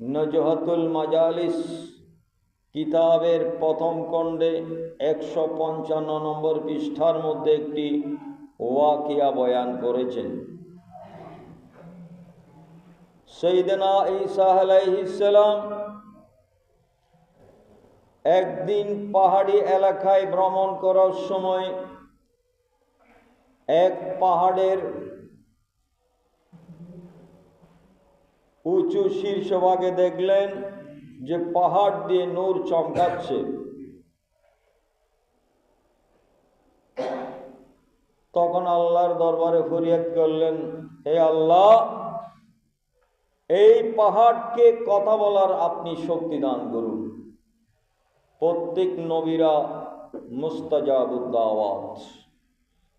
নজহাতুল মাজালিস, কিতাবের প্রথম খণ্ডে একশো পঞ্চান্ন নম্বর পৃষ্ঠার মধ্যে একটি ওয়াকিয়া বয়ান করেছেন। সৈদনা ঈসা আলাইহিসালাম একদিন পাহাড়ি এলাকায় ভ্রমণ করার সময় এক পাহাড়ের উঁচু শীর্ষভাগে দেখলেন যে পাহাড় দিয়ে নূর চমকাচ্ছে। তখন আল্লাহর দরবারে ফরিয়াদ করলেন, হে আল্লাহ, এই পাহাড়কে কথা বলার আপনি শক্তি দান করুন। প্রত্যেক নবীরা মুস্তাজাবুদ্দাওয়াত।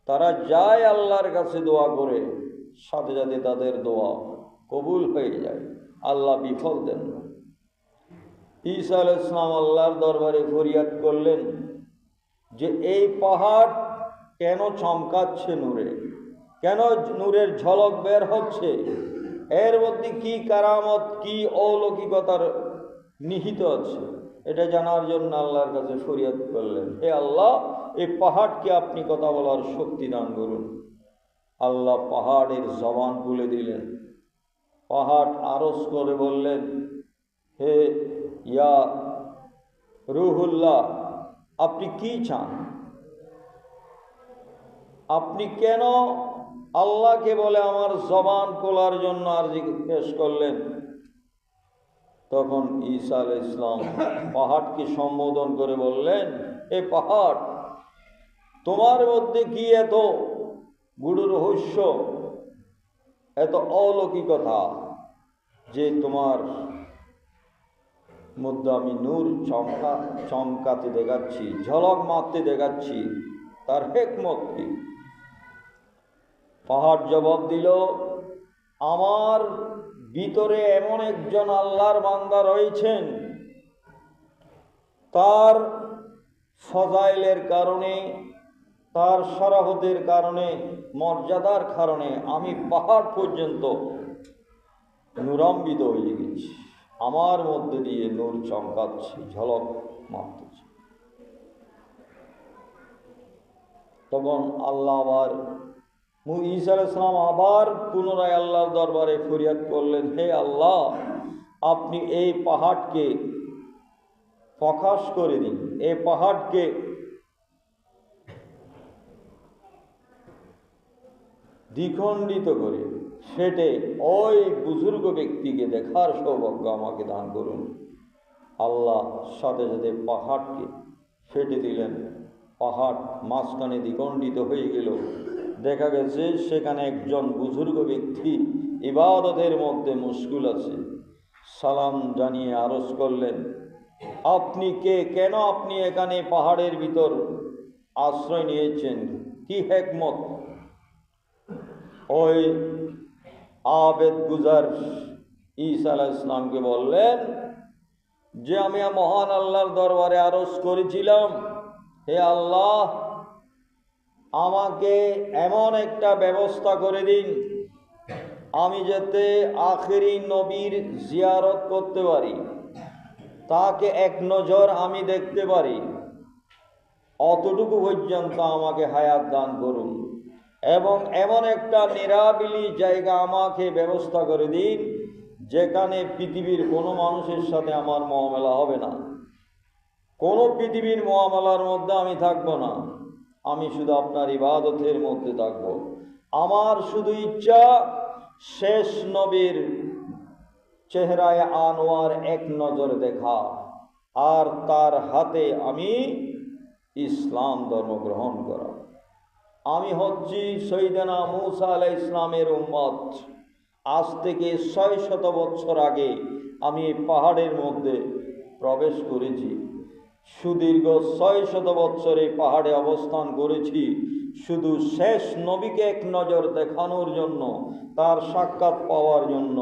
তারা যায় আল্লাহর কাছে দোয়া করে, সাথে সাথে তাদের দোয়া কবুল হয়ে যায়। আল্লাহ বিফল দেন না। ঈসা আল ইসলাম আল্লাহর দরবারে ফরিয়াদ করলেন যে, এই পাহাড় কেন চমকাচ্ছে নূরে? কেন নূরের ঝলক বের হচ্ছে? এর মধ্যে কি কারামত, কি অলৌকিকতার নিহিত আছে? এটা জানার জন্য আল্লাহর কাছে ফরিয়াদ করলেন, হে আল্লাহ, এই পাহাড়কে আপনি কথা বলার শক্তি দান করুন। আল্লাহ পাহাড়ের জবান খুলে দিলেন। পাহাড় আরস করে বললেন, হে ইয়া রুহুল্লাহ, আপনি কি চান? আপনি কেন আল্লাহকে বলে আমার জবান খোলার জন্য আর জিজ্ঞেস করলেন? তখন ঈসা আল ইসলাম পাহাড়কে সম্বোধন করে বললেন, এ পাহাড়, তোমার মধ্যে কি এত গুরু রহস্য? এত অলৌকিকতা যে তোমার মধ্যে আমি নূর চমকা, চমকাতে দেখাচ্ছি, ঝলক মারতে দেখাচ্ছি, তার হেকমত কি? পাহাড় জবাব দিল, আমার ভিতরে এমন একজন আল্লাহর বান্দা রয়েছেন, তার ফজাইলের কারণে তার সরাহতের কারণে, মর্যাদার কারণে আমি পাহাড় পর্যন্ত নুরাম্বিত হয়ে গেছি। আমার মধ্যে দিয়ে নূর চমকাচ্ছে, ঝলক মারতেছে। তখন আল্লাহ আবার ঈসা ইসলাম আবার পুনরায় আল্লাহর দরবারে ফরিয়াদ করলেন, হে আল্লাহ, আপনি এই পাহাড়কে প্রকাশ করে দিন। এই পাহাড়কে দ্বিখণ্ডিত করে সেটে ওই বুজুর্গ ব্যক্তিকে দেখার সৌভাগ্য আমাকে দান করুন। আল্লাহ সাথে সাথে পাহাড়কে ফেটে দিলেন। পাহাড় মাঝখানে দ্বিখণ্ডিত হয়ে গেল। দেখা গেছে সেখানে একজন বুজুর্গ ব্যক্তি ইবাদতের মধ্যে মুশকুল আছে। সালাম জানিয়ে আরজ করলেন, আপনি কে? কেন আপনি এখানে পাহাড়ের ভিতর আশ্রয় নিয়েছেন? কি হেকমত? ওই আবেদ গুজার ঈসা আলাহ ইসলামকে বললেন, যে আমি মহান আল্লাহর দরবারে আরজ করেছিলাম, হে আল্লাহ, আমাকে এমন একটা ব্যবস্থা করে দিন, আমি যাতে আখেরি নবীর জিয়ারত করতে পারি, তাকে এক নজর আমি দেখতে পারি, অতটুকু পর্যন্ত আমাকে হায়াত দান করুন। এবং এমন একটা নিরাবিলি জায়গা আমাকে ব্যবস্থা করে দিন, যেখানে পৃথিবীর কোনো মানুষের সাথে আমার মহামেলা হবে না। কোনো পৃথিবীর মহামেলার মধ্যে আমি থাকব না। আমি শুধু আপনার ইবাদতের মধ্যে থাকব। আমার শুধু ইচ্ছা, শেষ নবীর চেহারায় আনোয়ার এক নজর দেখা, আর তার হাতে আমি ইসলাম ধর্ম গ্রহণ করা। আমি হচ্ছি সৈদানা মৌসা আলাহ ইসলামের উম্মত। আজ থেকে ছয় শত বছর আগে আমি এই পাহাড়ের মধ্যে প্রবেশ করেছি। সুদীর্ঘ ছয় শত বছর এই পাহাড়ে অবস্থান করেছি। শুধু শেষ নবীকে এক নজর দেখানোর জন্য, তার সাক্ষাৎ পাওয়ার জন্য,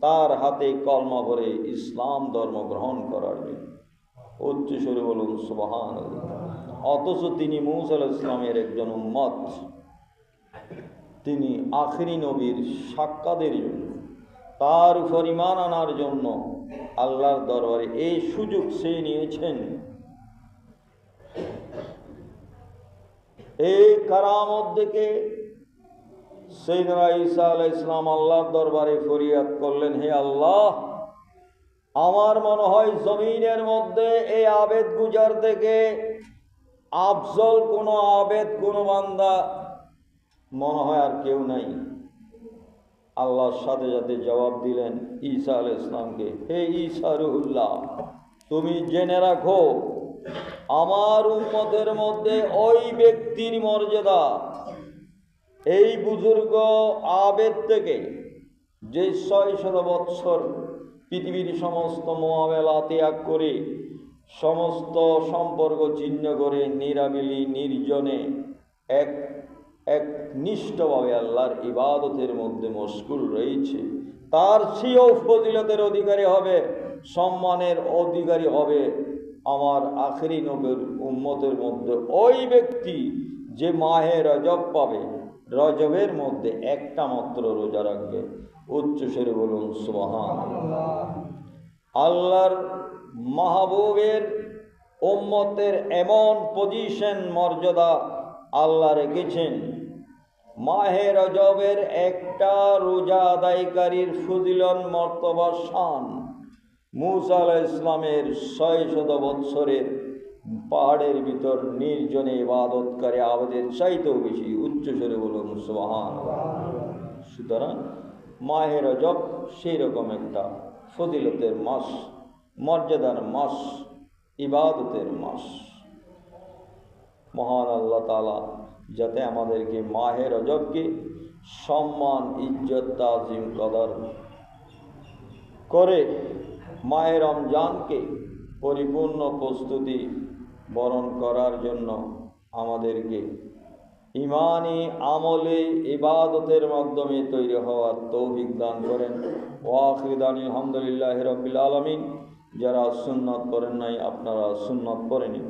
তার হাতে কলমা ভরে ইসলাম ধর্ম গ্রহণ করার জন্য। উচ্চস্বরে বলুন সুবাহান অথচ তিনি মৌসাল ইসলামের একজন উম্মত। তিনি আখেরি নবীর সাক্ষাতের জন্য, তার উপর ইমান আনার জন্য আল্লাহর দরবারে এই সুযোগ সে নিয়েছেন। এই কারামত দেখে সৈদরা ঈসা আলাহ ইসলাম আল্লাহর দরবারে ফরিয়াদ করলেন, হে আল্লাহ, আমার মনে হয় জমিনের মধ্যে এই আবেদ গুজার থেকে আফজল কোনো আবেদ, কোনো বান্দা, মনে হয় আর কেউ নাই। আল্লাহর সাথে সাথে জবাব দিলেন ঈসা আল ইসলামকে হে ঈসা রুহুল্লাহ, তুমি জেনে রাখো, আমার উম্মতের মধ্যে ওই ব্যক্তির মর্যাদা, এই বুজুর্গ আবেদ থেকে যে ছয় শত বৎসর পৃথিবীর সমস্ত মোয়াবেলা ত্যাগ করে সমস্ত সম্পর্ক ছিন্ন করে নিরামিলি, নির্জনে, এক এক নিষ্ঠভাবে আল্লাহর ইবাদতের মধ্যে মশগুল রয়েছে। তার সিও ফজিলতের অধিকারী হবে, সম্মানের অধিকারী হবে আমার আখেরি নবের উম্মতের মধ্যে। ওই ব্যক্তি যে মাহে রজব পাবে, রজবের মধ্যে একটা মাত্র রোজা রাখবে। উচ্চ সেরে বলুন সুবহান আল্লাহর মাহবুবের ওম্মতের এমন পজিশন মর্যাদা আল্লাহ রেখেছেন। মাহে রজবের একটা রোজা আদায়কারীর ফজিলন মর্তবা শান মুসা আলাহ ইসলামের ছয় শত বৎসরের পাহাড়ের ভিতর নির্জনে ইবাদতকারী আবাদের চাইতেও বেশি উচ্চস্বরে বলুন সোহান সুতরাং মাহের রজব সেই রকম একটা ফজিলতের মাস, মর্যাদার মাস, ইবাদতের মাস। মহান আল্লাহ তালা যাতে আমাদেরকে মাহের রজবকে সম্মান, ইজ্জত, তাজিম, কদর করে মাহে রমজানকে পরিপূর্ণ প্রস্তুতি বরণ করার জন্য আমাদেরকে ইমানি আমলে ইবাদতের মাধ্যমে তৈরি হওয়ার তৌফিক দান করেন। ওয়াখিদানি আলহামদুলিল্লাহ রবিল আলমিন। যারা সুন্নত করেন নাই, আপনারা সুন্নত করেনি